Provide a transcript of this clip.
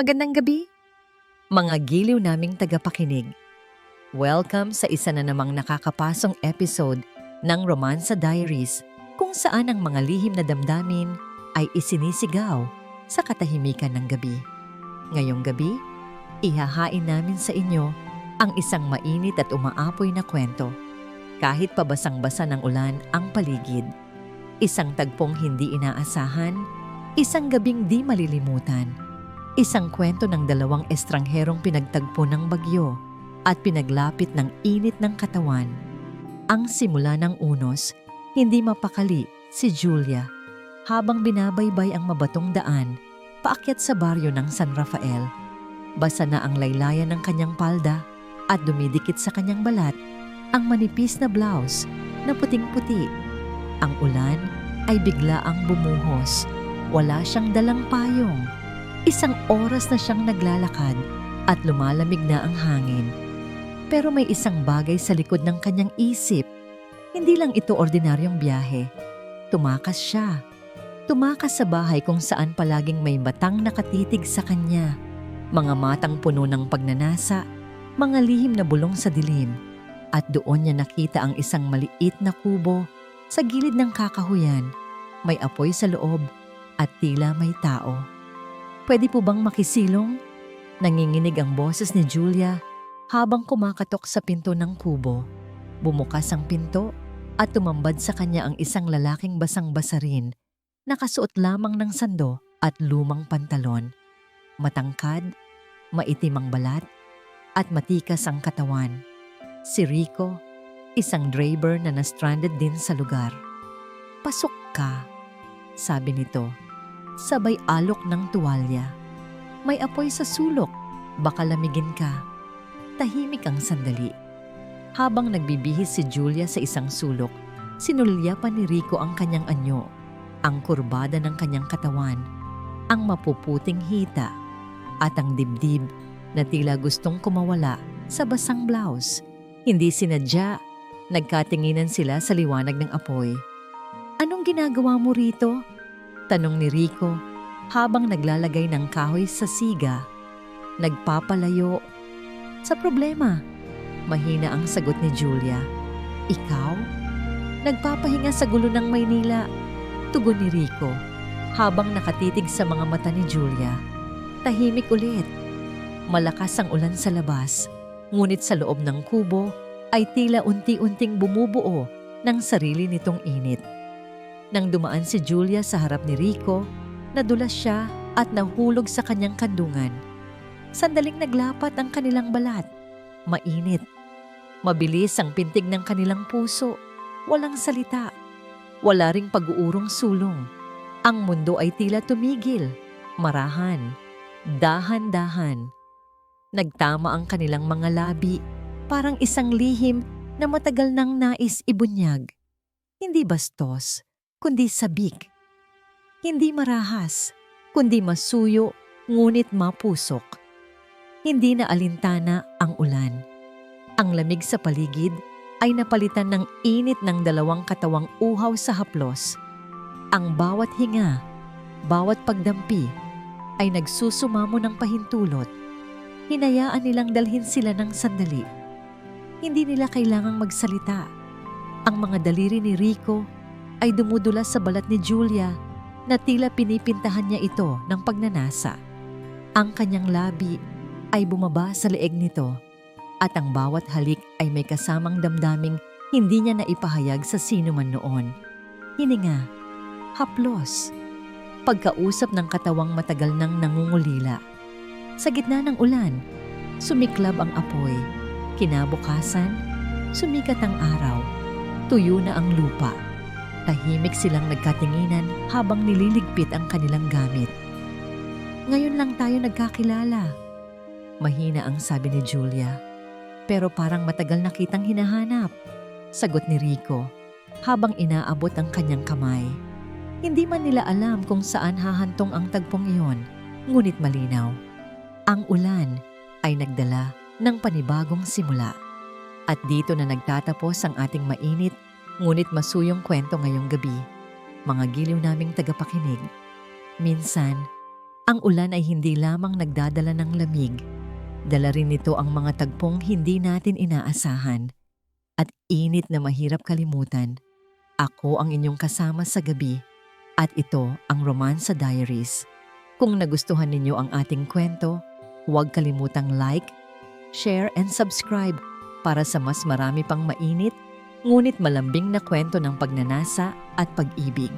Magandang gabi, mga giliw naming tagapakinig. Welcome sa isa na namang nakakapasong episode ng Romansa Diaries kung saan ang mga lihim na damdamin ay isinisigaw sa katahimikan ng gabi. Ngayong gabi, ihahain namin sa inyo ang isang mainit at umaapoy na kwento. Kahit pabasang-basa ng ulan ang paligid. Isang tagpong hindi inaasahan, isang gabing di malilimutan. Isang kwento ng dalawang estrangherong pinagtagpo ng bagyo at pinaglapit ng init ng katawan. Ang simula ng unos, hindi mapakali si Julia habang binabaybay ang mabatong daan paakyat sa baryo ng San Rafael. Basa na ang laylayan ng kanyang palda at dumidikit sa kanyang balat ang manipis na blouse na puting-puti. Ang ulan ay bigla ang bumuhos. Wala siyang dalang payong. Isang oras na siyang naglalakad at lumalamig na ang hangin. Pero may isang bagay sa likod ng kanyang isip. Hindi lang ito ordinaryong biyahe. Tumakas siya. Tumakas sa bahay kung saan palaging may batang nakatitig sa kanya. Mga matang puno ng pagnanasa, mga lihim na bulong sa dilim. At doon niya nakita ang isang maliit na kubo sa gilid ng kakahuyan. May apoy sa loob at tila may tao. Pwede po bang makisilong? Nanginginig ang boses ni Julia habang kumakatok sa pinto ng kubo. Bumukas ang pinto at tumambad sa kanya ang isang lalaking basang-basa rin, nakasuot lamang ng sando at lumang pantalon. Matangkad, maitim ang balat, at matikas ang katawan. Si Rico, isang driver na na-stranded din sa lugar. Pasok ka, sabi nito. Sabay alok ng tuwalya. May apoy sa sulok, baka lamigin ka. Tahimik ang sandali. Habang nagbibihis si Julia sa isang sulok, sinulya pa ni Rico ang kanyang anyo, ang kurbada ng kanyang katawan, ang mapuputing hita, at ang dibdib na tila gustong kumawala sa basang blouse. Hindi sinadya, nagkatinginan sila sa liwanag ng apoy. Anong ginagawa mo rito? Tanong ni Rico habang naglalagay ng kahoy sa siga. Nagpapalayo. Sa problema. Mahina ang sagot ni Julia. Ikaw? Nagpapahinga sa gulo ng Maynila. Tugon ni Rico habang nakatitig sa mga mata ni Julia. Tahimik ulit. Malakas ang ulan sa labas, ngunit sa loob ng kubo ay tila unti-unting bumubuo ng sarili nitong init. Nang dumaan si Julia sa harap ni Rico, nadulas siya at nahulog sa kanyang kandungan. Sandaling naglapat ang kanilang balat. Mainit. Mabilis ang pintig ng kanilang puso. Walang salita. Wala ring pag-uurong sulong. Ang mundo ay tila tumigil. Marahan. Dahan-dahan. Nagtama ang kanilang mga labi, parang isang lihim na matagal nang nais ibunyag. Hindi bastos, kundi sabik. Hindi marahas, kundi masuyo, ngunit mapusok. Hindi na alintana ang ulan. Ang lamig sa paligid ay napalitan ng init ng dalawang katawang uhaw sa haplos. Ang bawat hinga, bawat pagdampi, ay nagsusumamo ng pahintulot hinayaan nilang dalhin sila ng sandali. Hindi nila kailangang magsalita. Ang mga daliri ni Rico ay dumudula sa balat ni Julia na tila pinipintahan niya ito ng pagnanasa. Ang kanyang labi ay bumaba sa leeg nito at ang bawat halik ay may kasamang damdaming hindi niya naipahayag sa sino man noon. Hininga, haplos, pagkausap ng katawang matagal nang nangungulila. Sa gitna ng ulan, sumiklab ang apoy. Kinabukasan, sumikat ang araw. Tuyo na ang lupa. Tahimik silang nagkatinginan habang nililigpit ang kanilang gamit. Ngayon lang tayo nagkakilala. Mahina ang sabi ni Julia. Pero parang matagal na kitang hinahanap. Sagot ni Rico habang inaabot ang kanyang kamay. Hindi man nila alam kung saan hahantong ang tagpong iyon, ngunit malinaw ang ulan ay nagdala ng panibagong simula. At dito na nagtatapos ang ating mainit ngunit masuyong kwento ngayong gabi. Mga giliw naming tagapakinig. Minsan, Ang ulan ay hindi lamang nagdadala ng lamig, dala rin nito ang mga tagpong hindi natin inaasahan. At init na mahirap kalimutan, ako ang inyong kasama sa gabi at ito ang Romansa Diaries. Kung nagustuhan ninyo ang ating kwento, huwag kalimutang like, share and subscribe para sa mas marami pang mainit ngunit malambing na kwento ng pagnanasa at pag-ibig.